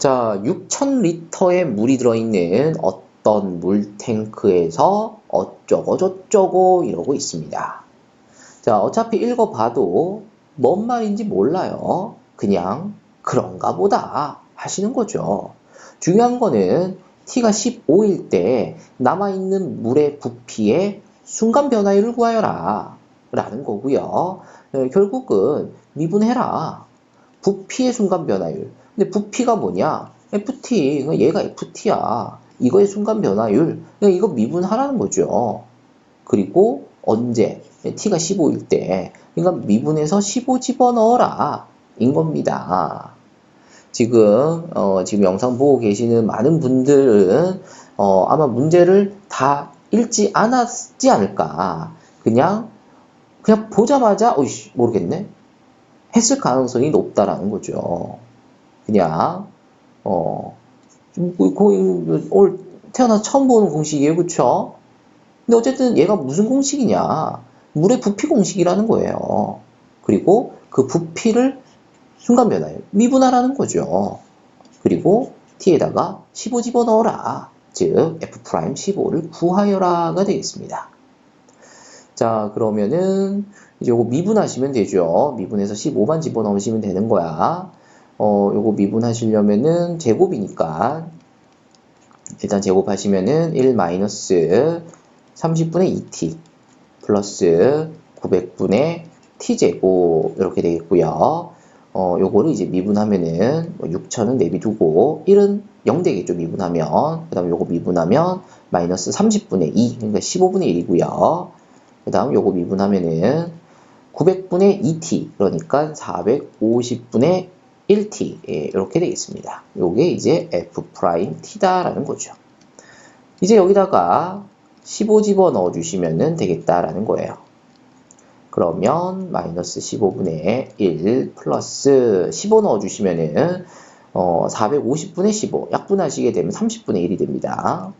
자, 6,000리터의 물이 들어있는 어떤 물탱크에서 어쩌고 저쩌고 이러고 있습니다. 자, 어차피 읽어봐도 뭔 말인지 몰라요. 그냥 그런가 보다 하시는 거죠. 중요한 거는 t가 15일 때 남아있는 물의 부피의 순간 변화율을 구하여라 라는 거고요. 어, 결국은 미분해라. 부피의 순간 변화율. 근데 부피가 뭐냐? FT. 얘가 FT야. 이거의 순간 변화율. 이거 미분하라는 거죠. 그리고 언제? t가 15일 때. 그러니까 미분해서 15 집어넣어라. 인 겁니다. 지금, 어, 지금 영상 보고 계시는 많은 분들은, 어, 아마 문제를 다 읽지 않았지 않을까. 그냥, 그냥 보자마자, 어이씨, 모르겠네? 했을 가능성이 높다라는 거죠. 그냥, 어, 좀 거- 거의, 올, 태어나서 처음 보는 공식이에요. 그쵸? 근데 어쨌든 얘가 무슨 공식이냐? 물의 부피 공식이라는 거예요. 그리고 그 부피를 순간 변화율, 미분하라는 거죠. 그리고 t에다가 15 집어넣어라. 즉, f'15를 구하여라가 되겠습니다. 자, 그러면은 이제 요거 미분하시면 되죠. 미분해서 15만 집어넣으시면 되는 거야. 어, 요거 미분하시려면은 제곱이니까 일단 제곱하시면은 1 마이너스 30분의 2t 플러스 900분의 t제곱 이렇게 되겠고요. 어, 요거를 이제 미분하면은 뭐 6천은 내비두고 1은 0 되겠죠. 미분하면. 그 다음에 요거 미분하면 마이너스 30분의 2 그러니까 15분의 1이고요. 그 다음 요거 미분하면은 900분의 2t 그러니까 450분의 1t 예, 이렇게 되겠습니다. 요게 이제 f't다 라는 거죠. 이제 여기다가 15 집어 넣어 주시면 되겠다라는 거예요. 그러면 마이너스 15분의 1 플러스 15 넣어 주시면은 어, 450분의 15 약분하시게 되면 30분의 1이 됩니다.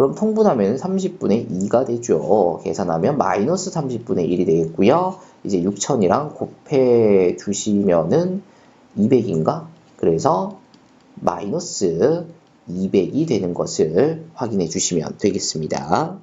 그럼 통분하면 30분의 2가 되죠. 계산하면 마이너스 30분의 1이 되겠고요. 이제 6000이랑 곱해 주시면은 200인가? 그래서 마이너스 200이 되는 것을 확인해 주시면 되겠습니다.